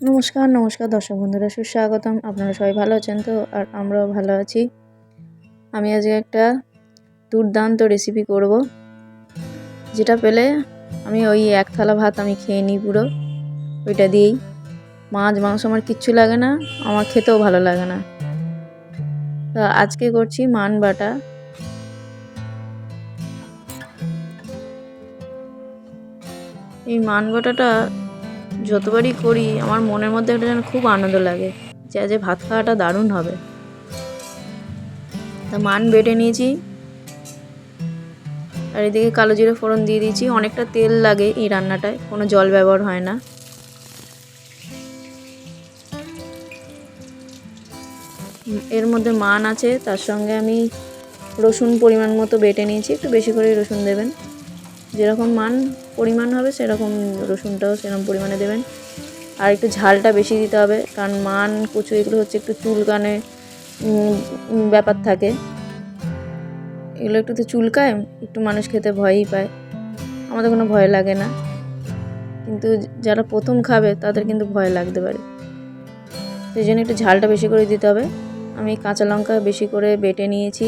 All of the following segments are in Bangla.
নমস্কার নমস্কার দর্শক বন্ধুরা, সুস্বাগতম। আপনারা সবাই ভালো আছেন তো? আর আমরাও ভালো আছি। আমি আজকে একটা দুর্দান্ত রেসিপি করব, যেটা পেলে আমি ওই এক থালা ভাত আমি খেয়ে নিই পুরো। ওইটা দিয়েই। মাছ, মাংস আমার কিচ্ছু লাগে না, আমার খেতেও ভালো লাগে না। তো আজকে করছি মান বাটা। এই মান বাটাটা যতবারই করি, আমার মনের মধ্যে একটা যেন খুব আনন্দ লাগে যে, আজ ভাত খাওয়াটা দারুণ হবে। তা মান বেটে নিয়েছি। আর এদিকে কালো জিরে ফোড়ন দিয়ে দিয়েছি। অনেকটা তেল লাগে এই রান্নাটায়, কোনো জল ব্যবহার হয় না। এর মধ্যে মান আছে, তার সঙ্গে আমি রসুন পরিমাণ মতো বেটে নিয়েছি। একটু বেশি করে রসুন দেবেন। যেরকম মান পরিমাণ হবে, সেরকম রসুনটাও সেরকম পরিমাণে দেবেন। আর একটু ঝালটা বেশি দিতে হবে, কারণ মান, কচু, এগুলো হচ্ছে একটু চুলকানে ব্যাপার থাকে। এগুলো একটু তো চুলকায়, একটু মানুষ খেতে ভয়ই পায়। আমাদের কোনো ভয় লাগে না। কিন্তু যারা প্রথম খাবে, তাদের কিন্তু ভয় লাগতে পারে। সেই জন্য একটু ঝালটা বেশি করে দিতে হবে। আমি কাঁচা লঙ্কা বেশি করে বেটে নিয়েছি।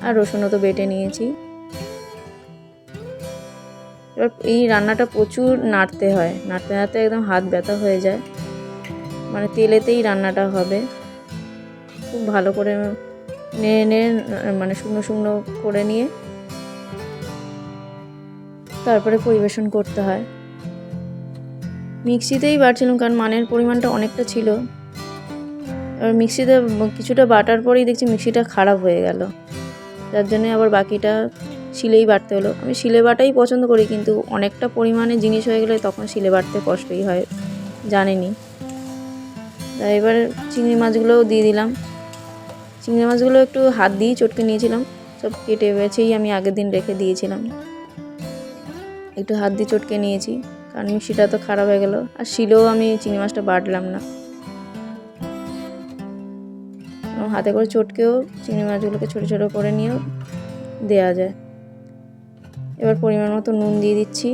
আর রসুনও তো বেটে নিয়েছি। এবার এই রান্নাটা প্রচুর নাড়তে হয়। নাড়তে নাড়তে একদম হাত ব্যথা হয়ে যায়। মানে তেলেতেই রান্নাটা হবে। খুব ভালো করে নেড়ে নেড়ে মানে শুকনো শুকনো করে নিয়ে তারপরে পরিবেশন করতে হয়। মিক্সিতেই বাড়ছিলাম কারণ মানের পরিমাণটা অনেকটা ছিল। এবার মিক্সিতে কিছুটা বাটার পরেই দেখছি মিক্সিটা খারাপ হয়ে গেল। যার জন্যে আবার বাকিটা শিলেই বাটতে হলো। আমি শিলে বাটাই পছন্দ করি, কিন্তু অনেকটা পরিমাণে জিনিস হয়ে গেলে তখন শিলে বাটতে কষ্টই হয়। জানেনি। তাই এবার চিংড়ি মাছগুলোও দিয়ে দিলাম। চিংড়ি মাছগুলো একটু হাত দিয়েই চটকে নিয়েছিলাম। সব কেটে বেছেই আমি আগের দিন রেখে দিয়েছিলাম। একটু হাত দিয়ে চটকে নিয়েছি, কারণ মিক্সিটা তো খারাপ হয়ে গেল। আর শিলেও আমি চিংড়ি মাছটা বাটলাম না। হাতে করে চটকেও চিংড়ি মাছগুলোকে ছোটো ছোটো করে নিয়েও দেওয়া যায়। এবার পরিমাণ মতো নুন দিয়ে দিচ্ছি।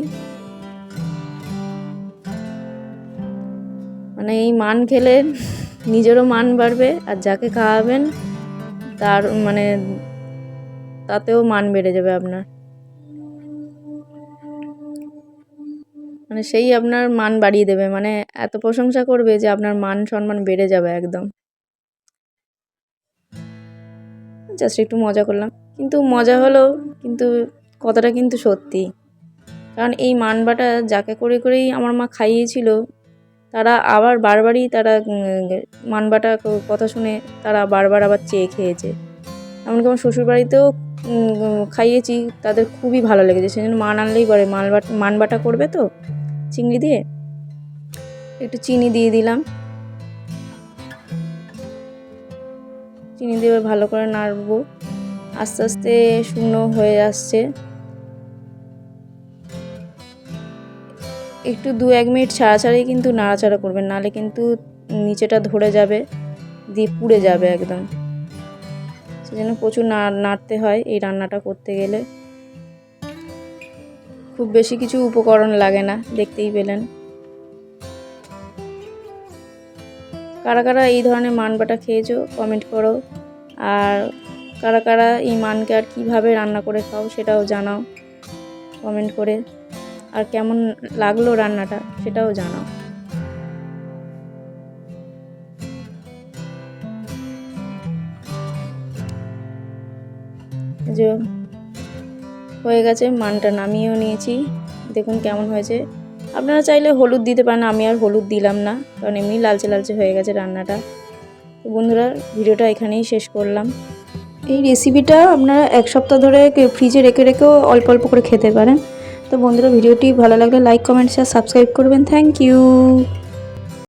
মানে এই মান খেলে নিজেরও মান বাড়বে আর যাকে খাওয়াবেন তার মানে তাতেও মান বেড়ে যাবে আপনার। মানে সেই আপনার মান বাড়িয়ে দেবে। মানে এত প্রশংসা করবে যে আপনার মান সম্মান বেড়ে যাবে একদম। জাস্ট একটু মজা করলাম। কিন্তু মজা হলেও কিন্তু কথাটা কিন্তু সত্যি। কারণ এই মানবাটা যাকে করে করেই আমার মা খাইয়েছিল, তারা আবার বারবারই তারা মানবাটা কথা শুনে তারা বারবার আবার চেয়ে খেয়েছে। এমনকি আমার শ্বশুরবাড়িতেও খাইয়েছি, তাদের খুবই ভালো লেগেছে। সেই জন্য মান আনলেই পরে। মালবা, মানবাটা করবে তো? চিংড়ি দিয়ে? একটু চিনি দিয়ে দিলাম। চিনি দিয়ে ভালো করে নাড়বো। আস্তে আস্তে শুকনো হয়ে আসছে। একটু দু এক মিনিট ছাড়া ছাড়াই কিন্তু নাড়াচাড়া করবেন, নাহলে কিন্তু নিচেটা ধরে যাবে, দিয়ে পুড়ে যাবে একদম। সেজন্য প্রচুর নাড়তে হয় এই রান্নাটা করতে গেলে। খুব বেশি কিছু উপকরণ লাগে না, দেখতেই পেলেন। কারা কারা এই ধরনের মানবাটা খেয়েছো কমেন্ট করো। আর কারা কারা এই মানকে আর কীভাবে রান্না করে খাও সেটাও জানাও কমেন্ট করে। আর কেমন লাগল রান্নাটা সেটাও জানাও। যে হয়ে গেছে, মানটা নামিয়েও নিয়েছি। দেখুন কেমন হয়েছে। আপনারা চাইলে হলুদ দিতে পারেন, আমি আর হলুদ দিলাম না, কারণ এমনি লালচে লালচে হয়ে গেছে রান্নাটা। বন্ধুরা, ভিডিওটা এখানেই শেষ করলাম। এই রেসিপিটা আপনারা এক সপ্তাহ ধরে ফ্রিজে রেখে রেখেও অল্প অল্প করে খেতে পারেন। তো বন্ধুরা, ভিডিওটি ভালো লাগলে লাইক কমেন্ট শেয়ার সাবস্ক্রাইব করবেন। Thank you